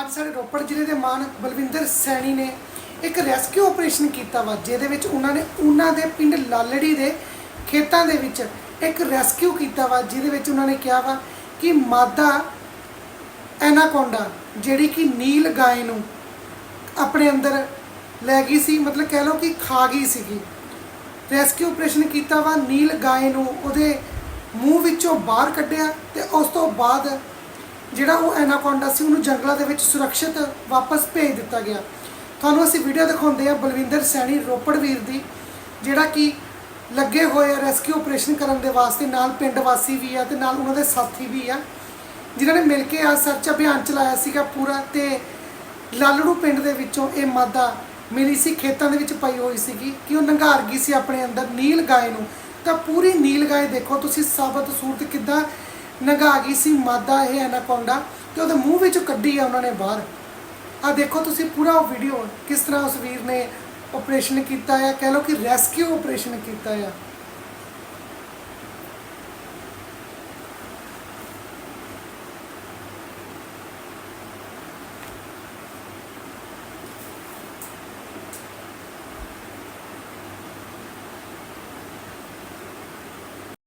ਅੱਜ ਸਾਡੇ ਰੋਪੜ ਜ਼ਿਲ੍ਹੇ ਦੇ ਮਾਨ ਬਲਵਿੰਦਰ ਸੈਣੀ ਨੇ ਇੱਕ ਰੈਸਕਿਊ ਆਪਰੇਸ਼ਨ ਕੀਤਾ ਵਾ, ਜਿਹਦੇ ਵਿੱਚ ਉਹਨਾਂ ਨੇ ਉਹਨਾਂ ਦੇ ਪਿੰਡ ਲਾਲੜੀ ਦੇ ਖੇਤਾਂ ਦੇ ਵਿੱਚ ਇੱਕ ਰੈਸਕਿਊ ਕੀਤਾ ਵਾ, ਜਿਹਦੇ ਵਿੱਚ ਉਹਨਾਂ ਨੇ ਕਿਹਾ ਵਾ ਕਿ ਮਾਦਾ ਐਨਾਕੋਂਡਾ, ਜਿਹੜੀ ਕਿ ਨੀਲ ਗਾਏ ਨੂੰ ਆਪਣੇ ਅੰਦਰ ਲੈ ਗਈ ਸੀ, ਮਤਲਬ ਕਹਿ ਲਓ ਕਿ ਖਾ ਗਈ ਸੀਗੀ। ਰੈਸਕਿਊ ਆਪਰੇਸ਼ਨ ਕੀਤਾ ਵਾ, ਨੀਲ ਗਾਏ ਨੂੰ ਉਹਦੇ ਮੂੰਹ ਵਿੱਚੋਂ ਬਾਹਰ ਕੱਢਿਆ ਤੇ ਉਸ ਤੋਂ ਬਾਅਦ ਜਿਹੜਾ ਉਹ ਐਨਾਕੋਂਡਾ ਸੀ, ਉਹਨੂੰ ਜੰਗਲਾਂ ਦੇ ਵਿੱਚ ਸੁਰੱਖਿਅਤ ਵਾਪਸ ਭੇਜ ਦਿੱਤਾ ਗਿਆ। ਤੁਹਾਨੂੰ ਅਸੀਂ ਵੀਡੀਓ ਦਿਖਾਉਂਦੇ ਆ ਬਲਵਿੰਦਰ ਸੈਣੀ, ਰੋਪੜ ਵੀਰ ਦੀ, ਜਿਹੜਾ ਕਿ ਲੱਗੇ ਹੋਏ ਆ ਰੈਸਕਿਊ ਆਪਰੇਸ਼ਨ ਕਰਨ ਦੇ ਵਾਸਤੇ, ਨਾਲ ਪਿੰਡ ਵਾਸੀ ਵੀ ਆ ਤੇ ਨਾਲ ਉਹਨਾਂ ਦੇ ਸਾਥੀ ਵੀ ਆ, ਜਿਨ੍ਹਾਂ ਨੇ ਮਿਲ ਕੇ ਆ ਸਰਚ ਅਭਿਆਨ ਚਲਾਇਆ ਸੀਗਾ ਪੂਰਾ ਤੇ ਲਾਲੜੂ ਪਿੰਡ ਦੇ ਵਿੱਚੋਂ ਇਹ ਮਾਦਾ ਮਿਲੀ ਸੀ, ਖੇਤਾਂ ਦੇ ਵਿੱਚ ਪਈ ਹੋਈ ਸੀਗੀ। ਕਿ ਉਹ ਨੰਘਾਰ ਗਈ ਸੀ ਆਪਣੇ ਅੰਦਰ? ਨੀਲ ਗਾਏ ਨੂੰ। ਤਾਂ ਪੂਰੀ ਨੀਲ ਗਾਏ ਦੇਖੋ ਤੁਸੀਂ, ਸਾਬਤ ਸੂਰਤ ਕਿੱਦਾਂ ਨੰਘਾ ਗਈ ਸੀ, ਮਾਦਾ ਇਹ ਐਨਾਕੋਂਡਾ ਤੇ ਉਹਦੇ ਮੂੰਹ ਵਿੱਚੋਂ ਕੱਢੀ ਆ ਉਹਨਾਂ ਨੇ ਬਾਹਰ। ਆ ਦੇਖੋ ਤੁਸੀਂ ਪੂਰਾ ਉਹ ਵੀਡੀਓ ਕਿਸ ਤਰ੍ਹਾਂ ਉਸ ਵੀਰ ਨੇ ਆਪਰੇਸ਼ਨ ਕੀਤਾ ਆ, ਕਹਿ ਲਓ ਕਿ ਰੈਸਕਿਊ ਆਪਰੇਸ਼ਨ ਕੀਤਾ ਆ।